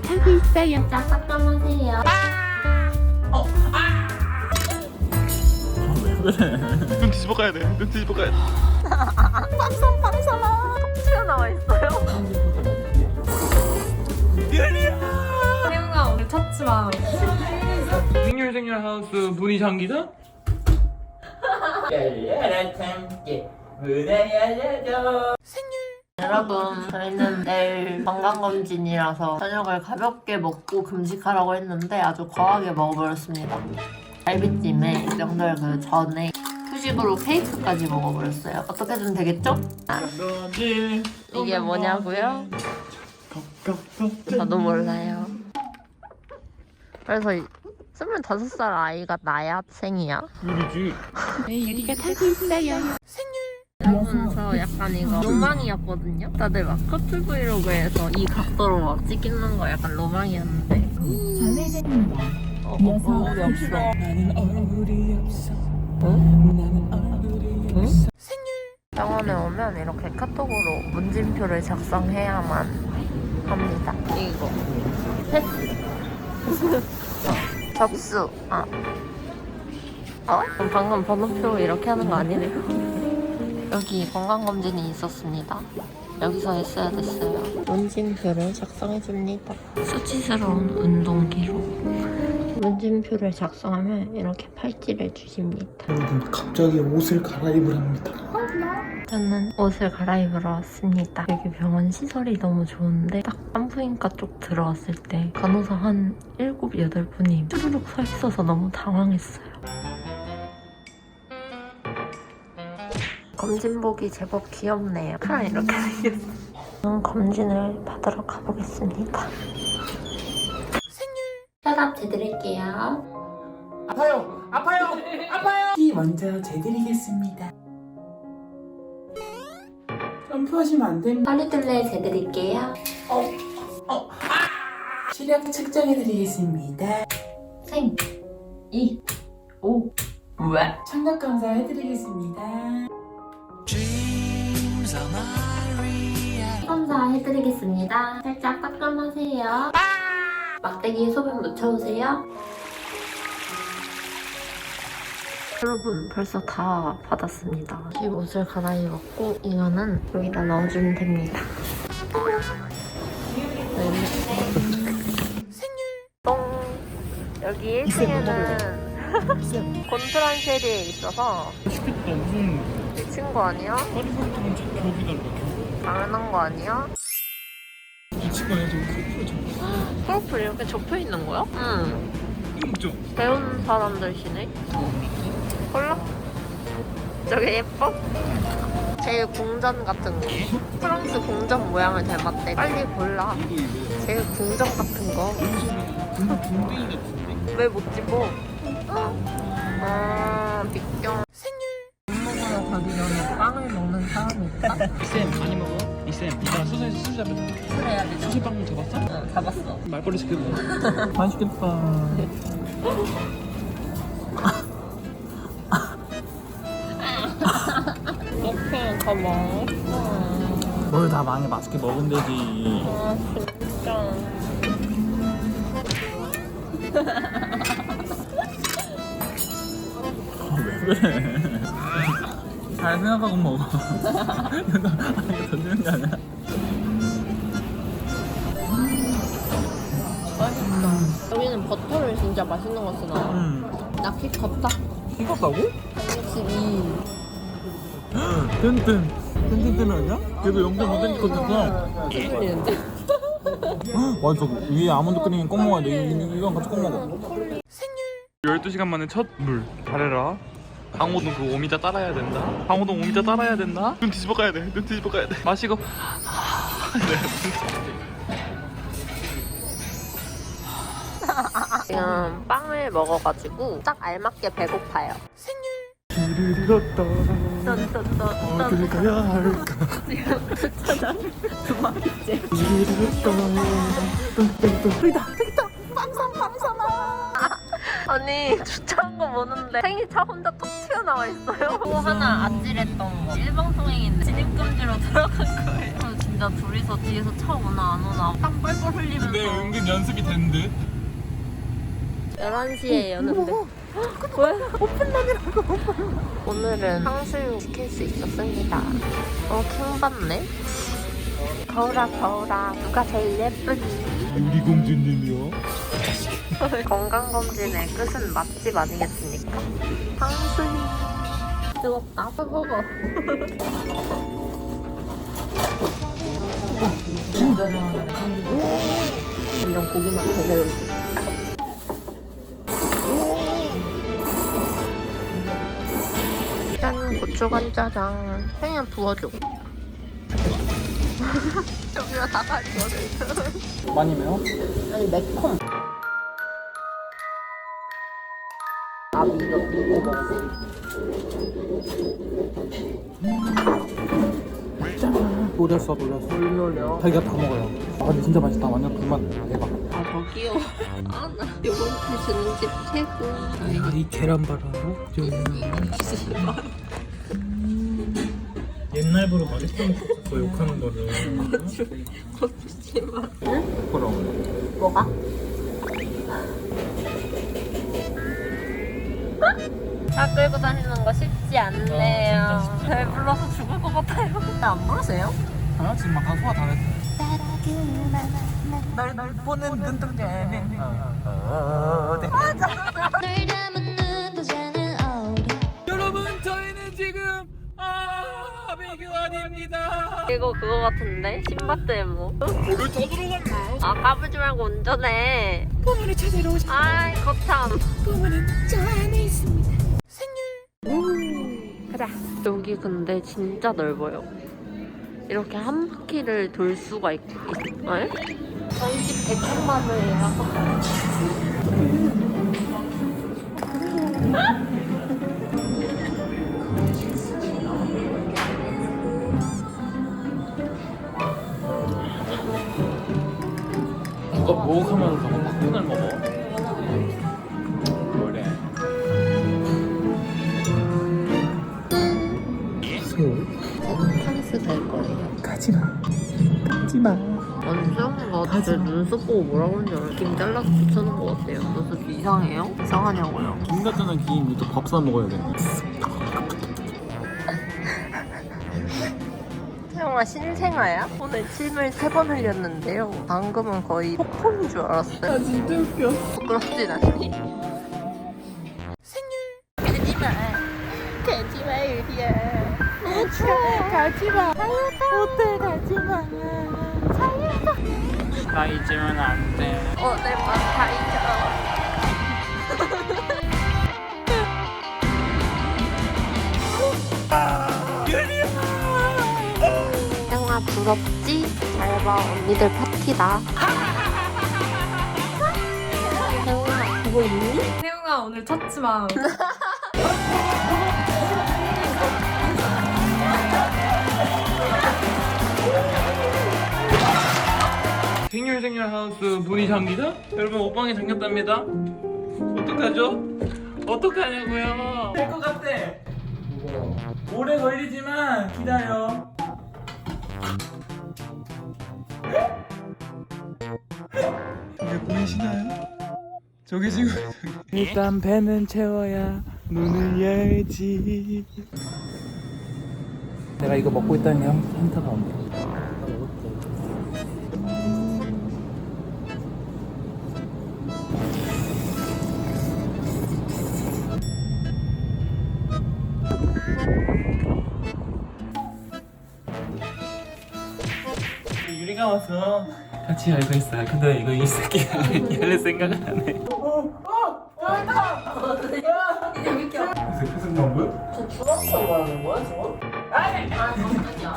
유리가 타고 있어요. 깜깜하세요. 왜 그래? 눈 뒤집어 가야 돼. 눈 뒤집어 가야 돼. 튀어 나와 있어요. 태웅아 오늘 첫치마. 생률 생률 하우스 문이 잠기다? 열려라 참깨 문을 열려줘 여러분 저희는 내일 건강검진이라서 저녁을 가볍게 먹고 금식하라고 했는데 아주 거하게 먹어버렸습니다. 갈비찜에 명절 그 전에 후식으로 케이크까지 먹어버렸어요. 어떻게든 되겠죠? 이게 뭐냐고요? 저도 몰라요. 그래서 25살 아이가 나야 생이야? 유리지 네, 유리가 타고 있어요. 여 약간 이거 로망이었거든요. 다들 막 커플 브이로그에서 이 각도로 막 찍는 거 약간 로망이었는데. 어, 이어서 얼굴이 없어. 나는 얼굴이 없어 응? 나는 얼굴이 응? 없어 병원에 오면 이렇게 카톡으로 문진표를 작성해야만 합니다. 이거 패스. 어, 접수. 아. 어? 방금 번호표 이렇게 하는 거 아니래요? 여기 건강검진이 있었습니다. 여기서 했어야 됐어요. 문진표를 작성해줍니다. 수치스러운 운동 기록. 문진표를 작성하면 이렇게 팔찌를 주십니다. 여러분 갑자기 옷을 갈아입으랍니다 저는 옷을 갈아입으러 왔습니다. 여기 병원 시설이 너무 좋은데 딱 산부인과 쪽 들어왔을 때 간호사 한 7, 8분이 쭈르륵 서 있어서 너무 당황했어요. 검진복이 제법 귀엽네요. 칼 이렇게 생겼어요. 저는 검진을 받으러 가보겠습니다. 혈압 재드릴게요. 아파요 아파요 아파요 키 먼저 재드리겠습니다. 점프하시면 안 됩니다. 허리둘레 재드릴게요. 시력 측정해드리겠습니다. 생, 이, 오, 왜? 청력 검사 해드리겠습니다. 검사 해드리겠습니다. 살짝 따끔하세요. 막대기에 소변 묻혀오세요. 여러분 벌써 다 받았습니다. 지금 옷을 갈아입었고 이거는 여기다 넣어주면 됩니다. 생일 똥 여기 1층에는 곤프란 쉐리에 있어서 맛있겠다 무슨 미친 거 아니야? 허리부터는 저기 달라 당연한 거 아니야? 미친 거 아니야 저거 프로 프로필 이렇게 접혀 있는 거야? 응. 이거? 배운 사람들이시네. 골라. 저게 예뻐? 제일 궁전 같은 거. 프랑스 궁전 모양을 닮았대. 빨리 골라. 제일 궁전 같은 거. 왜 못 집어? 아, 빅경. 빵을 먹는 사람이 있다? 이쌤 많이 먹어? 이쌤 이따 수술 수술 잡혔다 그래야 되죠. 수술빵 잡았어? 응, 잡았어. 말벌이 시켰네 맛있겠다 이렇게 더 먹어. 뭘 다 많이 맛있게 먹으면 되지 아, 진짜. 아, 왜 그래 잘 생각하고 먹어 이거 던지는 거 아니야? 맛있다. 여기는 버터를 진짜 맛있는 거 쓰나? 응 나키 컸다. 이거다고? 162. 뜬뜬 뜬뜬뜬 아니야? 걔도 0.5cm 컸었어 틀리는데? 맞아 위에 아몬드 크림 꼭 먹어야 돼 이- 이거랑 같이 꼭 먹어 12시간 만에 첫 물 잘해라 강호동 그 오미자 따라야 된다? 강호동 오미자 따라야 된다? 눈 뒤집어 가야 돼 눈 뒤집어 가야 돼. 마시고. 지금 빵을 먹어가지고 딱 알맞게 배고파요. 길을 잃었다. 어딜 가야 할까? 찾아 두 마리째. 길을 잃었다 뜬뜬뜬 언니 아니 주차한 거 보는데 생이 차 혼자 톡 튀어나와 있어요. 또 하나 아찔했던 거 일방통행인데 진입금지로 들어간 거예요. 그래서 진짜 둘이서 뒤에서 차 오나 안 오나 땀 뻘뻘 흘리면서 근데 은근 연습이 된 듯. 11시에 여는데 왜? 오픈런이라고 오늘은 탕수육 시킬 수 있었습니다 어 킹받네 거울아 거울아 누가 제일 예쁘니 우리 공주님이요. 건강검진의 끝은 맛집 아니겠습니까? 탕수육 뜨겁다. 뜨거워. 완전 고기만 제대로 짠 고추간짜장 그냥 부어줘 저기가 다가 있거든 많이 매워? 아니 매콤 노렸어 노렸어. 물 노려 자기가 다 먹어요. 아 근데 진짜 맛있다. 완전 불맛. 대박. 아 저기요. 아나 요거트 주는 집 최고. 야, 이 계란 봐라 옛날부로 맛있던 거 욕하는 거를. 고추씨만 그럼 뭐가? 차 끌고 다니는 거 쉽지 않네요. 배불러서 죽을 것 같아요. 안 부르세요? 아 지금 막 소화 다 했어 널 널 보는 눈동자는 어디 널 담은 눈도자는 어디 여러분 저희는 지금 아 배교환입니다. 이거 그거 같은데? 신밧드의 뭐? 뭐를 더 들어 갔나? 아 까불지 말고 운전해. 부모를 찾으러 오시 아이 거참. 부모는 저 안에 있습니다 여기 근데 진짜 넓어요 이렇게 한 바퀴를 돌 수가 있... 있... 어? 저희 집 대청마루예요 누가 목욕하면서 너무 팍팍을 먹어. 마. 완전 거 진짜 눈썹 보고 뭐라고 하는지 알아? 김 잘라서 붙여놓은 것 같아요. 눈썹 이상해요? 이상하냐고요? 김 같은 김 이거 밥 사 먹어야겠네 태영아 신생아야? 오늘 침을 세 번 흘렸는데요. 방금은 거의 폭풍인 줄 알았어요. 아 진짜 웃겨. 부끄럽진 않니? 생일. 가지마. 가지마 유리야. 가지마. 호텔 가지마 나 잊으면 안 돼. 오늘 밤 가이죠 태영아 부럽지? 잘 봐 언니들 파티다 태영아 그거 있니? 태웅아 오늘 쳤지만 생일 하우스 문이 잠기다? 여러분 옷방이 잠겼답니다. 어떡하죠? 어떡하냐고요? 될 것 같아. 오래 걸리지만 기다려. 이게 보이시나요? 저기 지금 일단 배는 채워야 눈을 열지 내가 이거 먹고 있다는 게 한- 힌트가 온다 유리가 와서 같이 알고 있어요. 근데 이거 이 새끼가 열릴 생각을 안 해. 무슨 건 뭐야? 저 주웠어 뭐 하는 거야 저거? 아 잠깐만요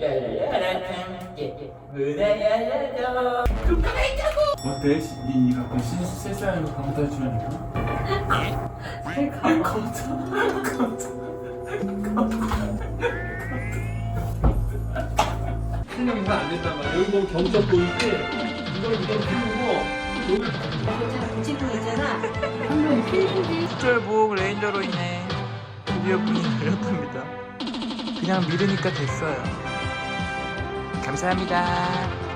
야야야야 무대 열려줘. 어때? 니 갖고 실사하는 거 감도 해주려니까? 풍경이면 안 된단 말이야. 여기 뭐 보면 경첩 보이지? 이걸 그냥 키우고 여기 그 붙이고 레인저로 인해 드디어 문이 열렸답니다. 그냥 믿으니까 됐어요. 감사합니다.